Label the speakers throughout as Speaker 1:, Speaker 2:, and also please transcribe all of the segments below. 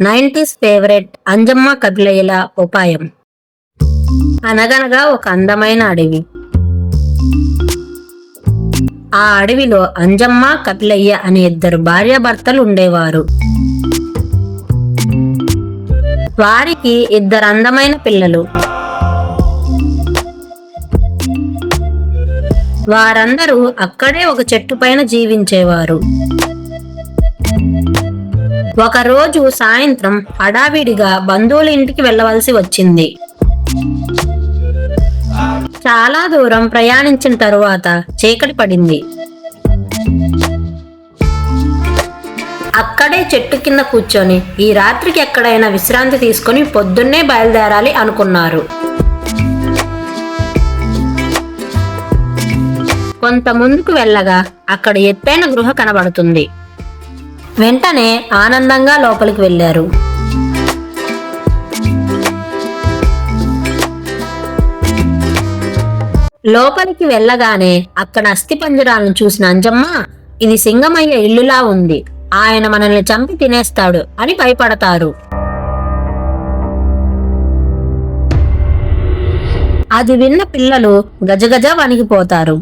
Speaker 1: Nineties favourite Anjamma కపిలయ్యల ఉపాయం. అనగనగా ఒక అందమైన అడవి. ఆ అడవిలో అంజమ్మ కపిలయ్య అనే ఇద్దరు భార్యాభర్తలు ఉండేవారు. వారికి ఇద్దరు అందమైన పిల్లలు. వారందరూ అక్కడే ఒక చెట్టు పైన జీవించేవారు. ఒకరోజు సాయంత్రం హడావిడిగా బంధువుల ఇంటికి వెళ్ళవలసి వచ్చింది. చాలా దూరం ప్రయాణించిన తరువాత చీకటి పడింది. అక్కడే చెట్టు కింద కూర్చొని ఈ రాత్రికి ఎక్కడైనా విశ్రాంతి తీసుకొని పొద్దున్నే బయలుదేరాలి అనుకున్నారు. కొంత ముందుకు వెళ్ళగా అక్కడ ఎత్తైన గృహ కనబడుతుంది. వెంటనే ఆనందంగా లోపలికి వెళ్ళారు. లోపలికి వెళ్ళగానే అక్కడ అస్థిపంజరాలను చూసిన అంజమ్మ ఇది సింగమయ్య ఇల్లులా ఉంది. ఆయన మనల్ని చంపి తినేస్తాడు అని భయపడతారు. అది విన్న పిల్లలు గజగజ వణిగిపోతారు.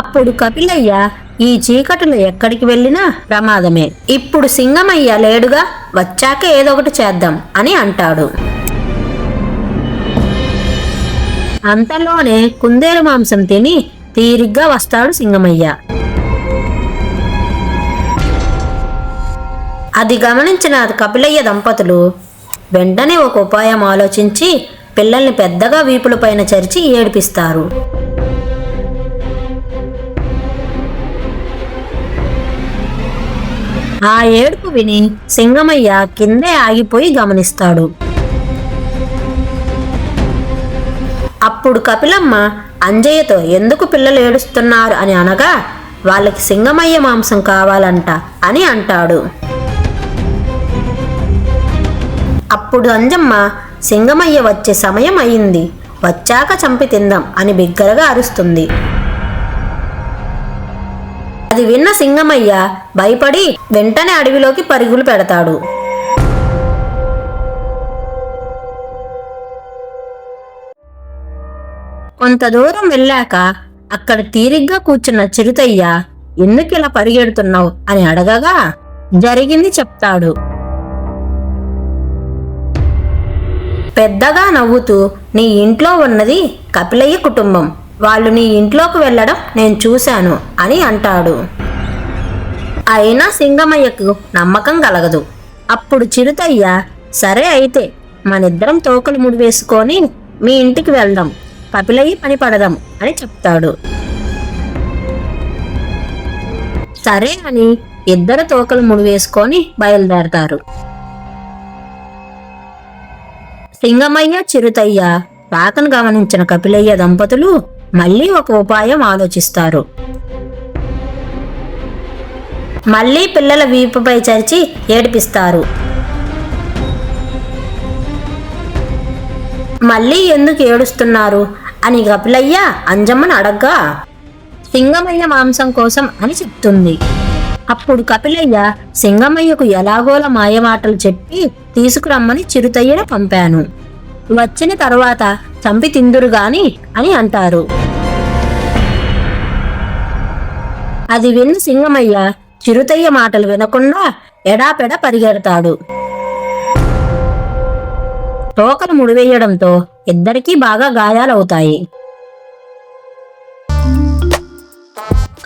Speaker 1: అప్పుడు కపిలయ్య ఈ చీకటిలో ఎక్కడికి వెళ్ళినా ప్రమాదమే. ఇప్పుడు సింగమయ్య లేడుగా వచ్చాక ఏదో ఒకటి చేద్దాం అని అంటాడు. అంతలోనే కుందేలు మాంసం తిని తీరిగ్గా వస్తాడు సింగమయ్య. అది గమనించిన కపిలయ్య దంపతులు వెంటనే ఒక ఉపాయం ఆలోచించి పిల్లల్ని పెద్దగా వీపుల పైన చరిచి ఏడిపిస్తారు. ఆ ఏడుపు విని సింగమయ్య కిందే ఆగిపోయి గమనిస్తాడు. అప్పుడు కపిలమ్మ అంజయ్యతో ఎందుకు పిల్లలు ఏడుస్తున్నారు? అని అనగా వాళ్ళకి సింగమయ్య మాంసం కావాలంట అని అంటాడు. అప్పుడు అంజమ్మ సింగమయ్య వచ్చే సమయం అయింది. వచ్చాక చంపి తిందాం అని బిగ్గరగా అరుస్తుంది. అది విన్న సింగమయ్య భయపడి వెంటనే అడవిలోకి పరుగులు పెడతాడు. కొంత దూరం వెళ్ళాక అక్కడ తీరిగ్గా కూర్చున్న చిరుతయ్య ఎందుకు ఇలా పరిగెడుతున్నావు? అని అడగగా జరిగింది చెప్తాడు. పెద్దగా నవ్వుతూ నీ ఇంట్లో ఉన్నది కపిలయ్య కుటుంబం. వాళ్ళు నీ ఇంట్లోకి వెళ్ళడం నేను చూశాను అని అంటాడు. అయినా సింగమయ్యకు నమ్మకం కలగదు. అప్పుడు చిరుతయ్య సరే అయితే మనిద్దరం తోకలు ముడివేసుకొని మీ ఇంటికి వెళ్దాం పపిలయ్యి పని పడదాం అని చెప్తాడు. సరే అని ఇద్దరు తోకలు ముడివేసుకొని బయలుదేరతారు. సింగమయ్య చిరుతయ్య రాకను గమనించిన కపిలయ్య దంపతులు మళ్ళీ ఒక ఉపాయం ఆలోచిస్తారు. మళ్ళీ పిల్లల వీపుపై చరిచి ఏడిపిస్తారు. మళ్ళీ ఎందుకు ఏడుస్తున్నారు? అని కపిలయ్య అంజమ్మను అడగ్గా సింగమయ్య మాంసం కోసం అని చెప్తుంది. అప్పుడు కపిలయ్య సింగమయ్యకు ఎలాగోల మాయమాటలు చెప్పి తీసుకురమ్మని చిరుతయ్యను పంపాను. వచ్చిన తర్వాత చంపి తిందురు గాని అని అంటారు. అది విన్న సింగమయ్య చిరుతయ్య మాటలు వినకుండా ఎడాపెడ పరిగెడతాడు. తోకలు ముడివేయడంతో ఇద్దరికీ బాగా గాయాలవుతాయి.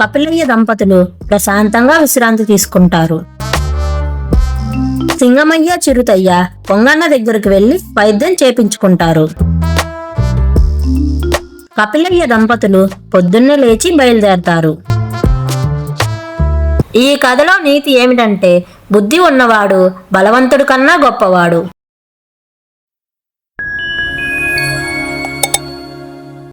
Speaker 1: కపిలయ్య దంపతులు ప్రశాంతంగా విశ్రాంతి తీసుకుంటారు. సింగమయ్య చిరుతయ్య పొంగన్న దగ్గరకు వెళ్ళి వైద్యం చేపించుకుంటారు. కపిలయ్య దంపతులు పొద్దున్నే లేచి బయలుదేరతారు. ఈ కథలో నీతి ఏమిటంటే బుద్ధి ఉన్నవాడు బలవంతుడి కన్నా గొప్పవాడు.